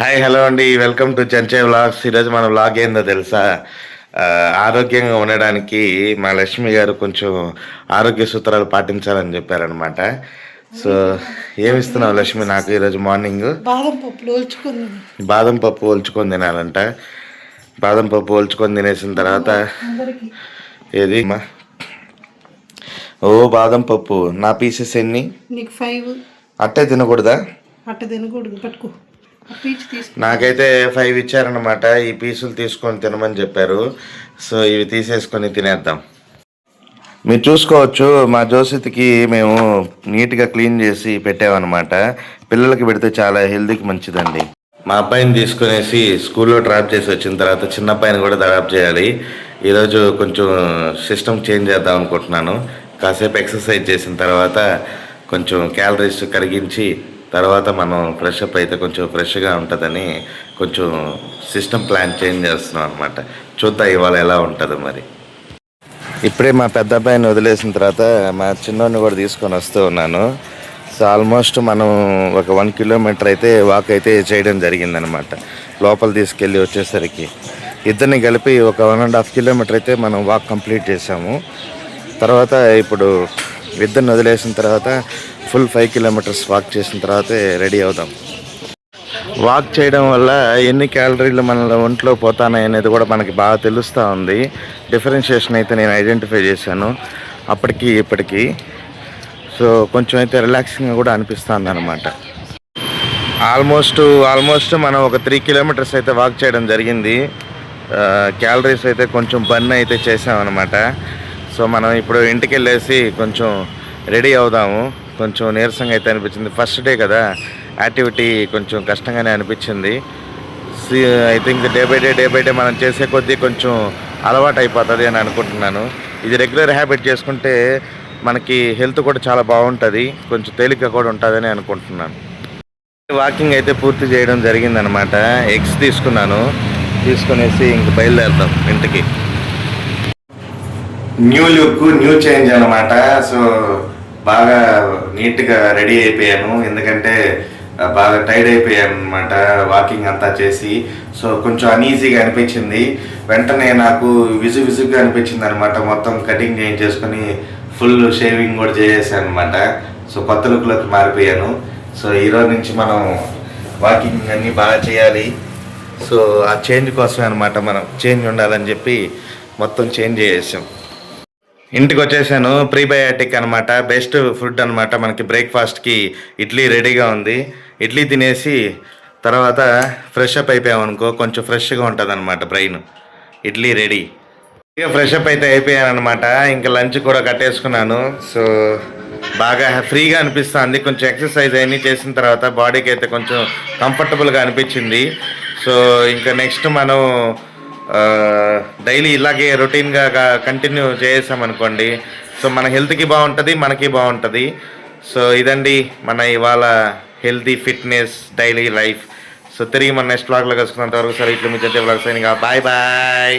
Hi hello అండి. Welcome to Chenche vlogs. ఈరోజు మన వ్లాగ్ ఏందో తెలుసా? ఆరోగ్యంగా ఉండడానికి మా లక్ష్మి గారు కొంచెం ఆరోగ్య సూత్రాలు పాటించాలని చెప్పారనమాట సో ఏమి ఇస్తున్నావు లక్ష్మి నాకు ఈరోజు మార్నింగ్? బాదం పప్పులు ఒలుచుకుంది. బాదం పప్పు ఒలుచుకొని తినాలంట. బాదం పప్పు ఒలుచుకొని తినేసిన తర్వాత ఏది? అమ్మా? ఓ బాదం పప్పు. నా పీసెస్ ఎన్ని? నీకు ఫైవ్ అట్టే తినకూడదా? అట్ట తినకూడదు. పట్టుకో. నాకైతే ఫైవ్ ఇచ్చారనమాట ఈ పీసులు తీసుకొని తినమని చెప్పారు. సో ఇవి తీసేసుకొని తినేద్దాం. మీరు చూసుకోవచ్చు మా జోసిత్కి మేము నీట్గా క్లీన్ చేసి పెట్టామన్నమాట. పిల్లలకి పెడితే చాలా హెల్తీకి మంచిదండి. మా అబ్బాయిని తీసుకునేసి స్కూల్లో డ్రాప్ చేసి వచ్చిన తర్వాత చిన్న అబ్బాయిని కూడా డ్రాప్ చేయాలి. ఈరోజు కొంచెం సిస్టమ్ చేంజ్ చేద్దాం అనుకుంటున్నాను. కాసేపు ఎక్సర్సైజ్ చేసిన తర్వాత కొంచెం క్యాలరీస్ కరిగించి తర్వాత మనం ఫ్రెష్ అప్ అయితే కొంచెం ఫ్రెష్గా ఉంటుందని కొంచెం సిస్టమ్ ప్లాన్ చేంజ్ చేస్తున్నాం అనమాట చూద్దాం ఇవాళ ఎలా ఉంటుందో మరి. ఇప్పుడే మా పెద్ద అబ్బాయిని వదిలేసిన తర్వాత మా చిన్నోడిని కూడా తీసుకొని వస్తూ ఉన్నాను. సో ఆల్మోస్ట్ మనం ఒక వన్ కిలోమీటర్ అయితే వాక్ అయితే చేయడం జరిగిందనమాట లోపల తీసుకెళ్ళి వచ్చేసరికి. ఇద్దరిని కలిపి ఒక వన్ అండ్ హాఫ్ కిలోమీటర్ అయితే మనం వాక్ కంప్లీట్ చేసాము తర్వాత ఇప్పుడు ఇద్దరిని వదిలేసిన తర్వాత ఫుల్ ఫైవ్ కిలోమీటర్స్ వాక్ చేసిన తర్వాతే రెడీ అవుదాం. వాక్ చేయడం వల్ల ఎన్ని క్యాలరీలు మన ఒంట్లో పోతానాయి అనేది కూడా మనకి బాగా తెలుస్తూ ఉంది. డిఫరెన్షియేషన్ అయితే నేను ఐడెంటిఫై చేశాను. అప్పటికి ఇప్పటికి. సో కొంచెం అయితే రిలాక్సింగ్గా కూడా అనిపిస్తుంది అనమాట ఆల్మోస్ట్ ఆల్మోస్ట్ మనం ఒక త్రీ కిలోమీటర్స్ అయితే వాక్ చేయడం జరిగింది. క్యాలరీస్ అయితే కొంచెం బర్న్ అయితే చేసామన్నమాట. సో మనం ఇప్పుడు ఇంటికి వెళ్ళేసి కొంచెం రెడీ అవుదాము. కొంచెం నీరసంగా అయితే అనిపించింది. ఫస్ట్ డే కదా యాక్టివిటీ కొంచెం కష్టంగానే అనిపించింది. I think day by day day by day మనం చేసే కొద్దీ కొంచెం అలవాటు అయిపోతుంది అని అనుకుంటున్నాను. ఇది రెగ్యులర్ హ్యాబిట్ చేసుకుంటే మనకి హెల్త్ కూడా చాలా బాగుంటుంది. కొంచెం తేలిక కూడా ఉంటుందని అనుకుంటున్నాను. వాకింగ్ అయితే పూర్తి చేయడం జరిగిందనమాట. ఎగ్స్ తీసుకున్నాను. తీసుకునేసి ఇంక బయలుదేరుతాం ఇంటికి. న్యూ లుక్ న్యూ చేంజ్ అనమాట. సో బాగా నీట్గా రెడీ అయిపోయాను. ఎందుకంటే బాగా టైర్డ్ అయిపోయాను అనమాట వాకింగ్ అంతా చేసి. సో కొంచెం అనీజీగా అనిపించింది. వెంటనే నాకు విజు విజుగ్గా అనిపించింది అనమాట మొత్తం కటింగ్ చేసుకొని ఫుల్ షేవింగ్ కూడా చేసేసాను అనమాట సో కొత్త లుక్లోకి మారిపోయాను. సో ఈరోజు నుంచి మనం వాకింగ్ అన్నీ బాగా చేయాలి. సో ఆ చేంజ్ కోసమే అనమాట మనం చేంజ్ ఉండాలని చెప్పి మొత్తం చేంజ్ చేసేసాం. ఇంటికి వచ్చేసాను ప్రీబయాటిక్ అనమాట బెస్ట్ ఫుడ్ అనమాట మనకి బ్రేక్ఫాస్ట్కి. ఇడ్లీ రెడీగా ఉంది. ఇడ్లీ తినేసి తర్వాత ఫ్రెష్ అప్ అయిపోయామనుకో కొంచెం ఫ్రెష్గా ఉంటుంది అనమాట బ్రెయిన్. ఇడ్లీ రెడీ. ఇక ఫ్రెష్ అప్ అయితే అయిపోయాను అనమాట ఇంకా లంచ్ కూడా కట్టేసుకున్నాను. సో బాగా ఫ్రీగా అనిపిస్తుంది. కొంచెం ఎక్సర్సైజ్ అన్నీ చేసిన తర్వాత బాడీకి అయితే కొంచెం కంఫర్టబుల్గా అనిపించింది. సో ఇంకా నెక్స్ట్ మనం డైలీ ఇలాగే రొటీన్గా కంటిన్యూ చేసామనుకోండి సో మన హెల్త్కి బాగుంటుంది మనకి బాగుంటుంది. సో ఇదండి మన ఇవాళ healthy fitness daily life. So తిరిగి మన నెక్స్ట్ బ్లాగ్లో కలుసుకున్నంత వరకు సరే ఇట్లా మీ చెట్టే బ్లాగ్ అయినా బాయ్ బాయ్.